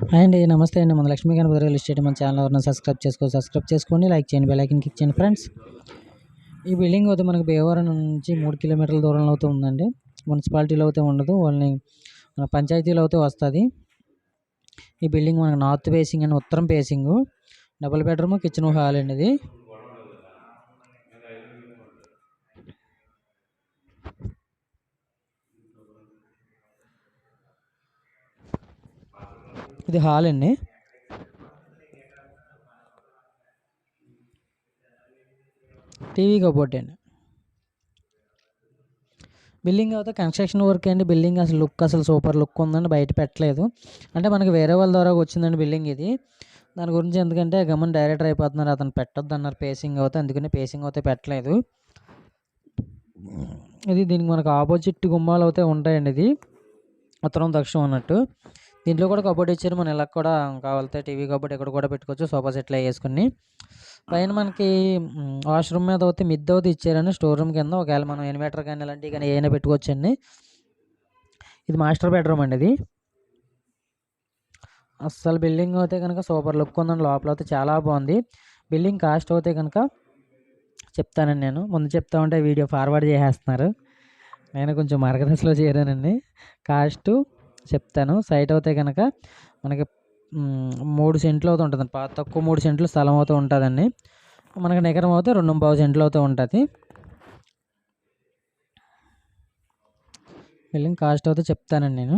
Hi అండి నమస్తే అండి. మన లక్ష్మీ గణపతి రియల్ ఎస్టేట్ మన ఛానల్ ఎవరైనా సబ్స్క్రైబ్ చేసుకో సబ్స్క్రైబ్ చేసుకోండి. లైక్ చేయండి బెల్ క్లిక్ చేయండి ఫ్రెండ్స్. ఈ బిల్డింగ్ అయితే మనకి భీమవరం నుంచి మూడు కిలోమీటర్ల దూరంలో అయితే ఉందండి. మున్సిపాలిటీలో అయితే ఉండదు. వాళ్ళని మన పంచాయతీలో అయితే వస్తుంది. ఈ బిల్డింగ్ మనకి నార్త్ ఫేసింగ్ అండ్ ఉత్తరం facing. Double bedroom kitchen hall అండి ఇది. ఇది హాల్ అండి. టీవీ కబోర్డ్ అండి. బిల్డింగ్ అయితే కన్స్ట్రక్షన్ వర్క్ అండి. బిల్డింగ్ అసలు లుక్ అసలు సూపర్ లుక్ ఉందండి. బయట పెట్టలేదు. అంటే మనకి వేరే వాళ్ళ ద్వారా వచ్చిందండి బిల్డింగ్ ఇది. దాని గురించి ఎందుకంటే గమని డైరెక్టర్ అయిపోతున్నారు. అతను పెట్టొద్దు అన్నారు. పేసింగ్ అవుతే అందుకని పేసింగ్ అయితే పెట్టలేదు. ఇది దీనికి మనకు ఆపోజిట్ గుమ్మాలు అయితే ఉంటాయండి ఇది. ఉత్తరం దక్షిణం అన్నట్టు. దీంట్లో కూడా కబోర్డ్ ఇచ్చారు మనం ఇలా కూడా కావాలితే టీవీ కబోర్డ్ ఇక్కడ కూడా పెట్టుకోవచ్చు. సోఫా సెట్లు వేసుకుని. పైన మనకి వాష్రూమ్ మీద అయితే మిద్దె అవుతుంది ఇచ్చారని స్టోర్ రూమ్ కింద. ఒకవేళ మనం ఇన్వర్టర్ కానీ ఇలాంటివి కానీ ఏమైనా పెట్టుకోవచ్చండి. ఇది మాస్టర్ బెడ్రూమ్ అండి ఇది. అస్సలు బిల్డింగ్ అయితే కనుక సూపర్ లుక్ ఉందండి. లోపల అయితే చాలా బాగుంది. బిల్డింగ్ కాస్ట్ అయితే కనుక చెప్తానండి నేను. ముందు చెప్తా ఉంటే వీడియో ఫార్వర్డ్ చేసేస్తున్నారు. నేను కొంచెం మార్గదర్శిలో చేరానండి. కాస్ట్ చెప్తాను. సైట్ అయితే కనుక మనకి మూడు సెంట్లు అవుతూ ఉంటుంది పా తక్కువ మూడు సెంట్లు స్థలం అవుతూ ఉంటుందండి. మనకి నికరం అవుతే రెండు పావు సెంట్లు అవుతూ ఉంటుంది. బిల్డింగ్ కాస్ట్ అవుతే చెప్తానండి నేను.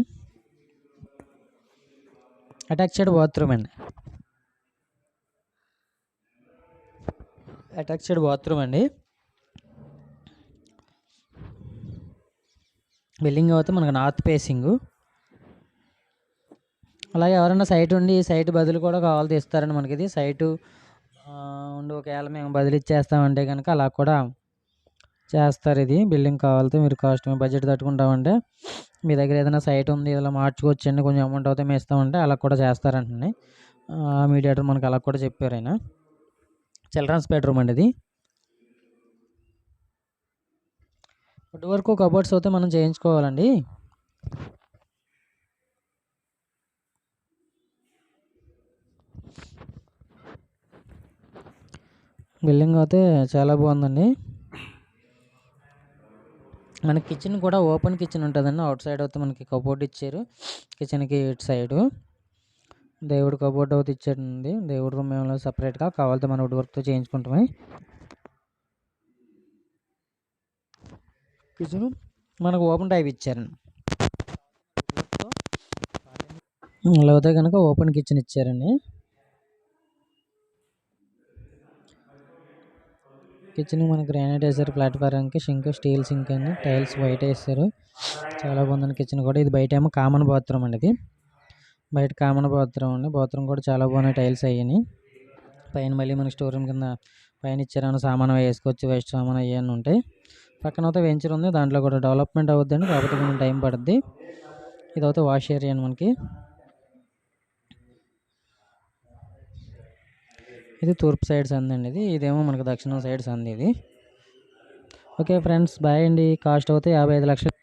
అటాచ్డ్ బాత్రూమ్ అండి. అటాచ్డ్ బాత్రూమ్ అండి. బిల్డింగ్ అయితే మనకు నార్త్ ఫేసింగ్. అలాగే ఎవరైనా సైట్ ఉండి ఈ సైట్ బదులు కూడా కావాలి ఇస్తారండి మనకి ఇది. సైటు ఉండి ఒకవేళ మేము బదిలీ ఇచ్చేస్తామంటే కనుక అలా కూడా చేస్తారు ఇది. బిల్డింగ్ కావాలితే మీరు కాస్ట్ మీ బడ్జెట్ తట్టుకుంటామంటే మీ దగ్గర ఏదైనా సైట్ ఉంది ఇలా మార్చుకోవచ్చండి కొంచెం అమౌంట్ అయితే మేము ఇస్తామంటే అలా కూడా చేస్తారంటండి. మీడియేటర్ మనకు అలా కూడా చెప్పారు ఆయన. చిల్డ్రన్స్ బెడ్రూమ్ అండి ఇది. ఇప్పటివరకు కబోర్డ్స్ అయితే మనం చేయించుకోవాలండి. బిల్డింగ్ అయితే చాలా బాగుందండి. మన కిచెన్ కూడా ఓపెన్ కిచెన్ ఉంటుందండి. అవుట్ సైడ్ అయితే మనకి కబోర్డ్ ఇచ్చారు. కిచెన్కి ఇటు సైడు దేవుడు కబోర్డ్ అయితే ఇచ్చాడండి. దేవుడు రూమ్ ఏమో సపరేట్గా కావాలితే మనం వుడ్ వర్క్తో చేయించుకుంటామే. కిచెన్ మనకు ఓపెన్ టైప్ ఇచ్చారండి ఇలా అయితే కనుక ఓపెన్ కిచెన్ ఇచ్చారండి. కిచెన్ మన గ్రానైట్ వేసారు ప్లాట్ఫారంకి. షింక్ స్టీల్ సింక్ అండి. టైల్స్ వైట్ వేసారు. చాలా బాగుందండి కిచెన్ కూడా. ఇది బయట ఏమో కామన్ బాత్రూమ్ అండి ఇది. బయట కామన్ బాత్రూమ్ అండి. బాత్రూమ్ కూడా చాలా బాగున్నాయి టైల్స్ అయ్యాయి పైన మళ్ళీ మనకి స్టోర్ రూమ్ కింద పైన ఇచ్చారని సామాన్ వేసుకోవచ్చు వేస్ట్ సామాన్ అయ్యాన్ని ఉంటాయి. పక్కన అయితే వెంచర్ ఉంది. దాంట్లో కూడా డెవలప్మెంట్ అవుద్దండి. కాకపోతే కొంచెం టైం పడుద్ది. ఇదైతే వాష్ ఏరియా అండి మనకి. ఇది తూర్పు సైడ్ సంది అండి ఇది. ఇదేమో మనకు దక్షిణం సైడ్ సంది ఇది. ఓకే ఫ్రెండ్స్ బాయ్ అండి. కాస్ట్ అయితే యాభై ఐదు లక్షలు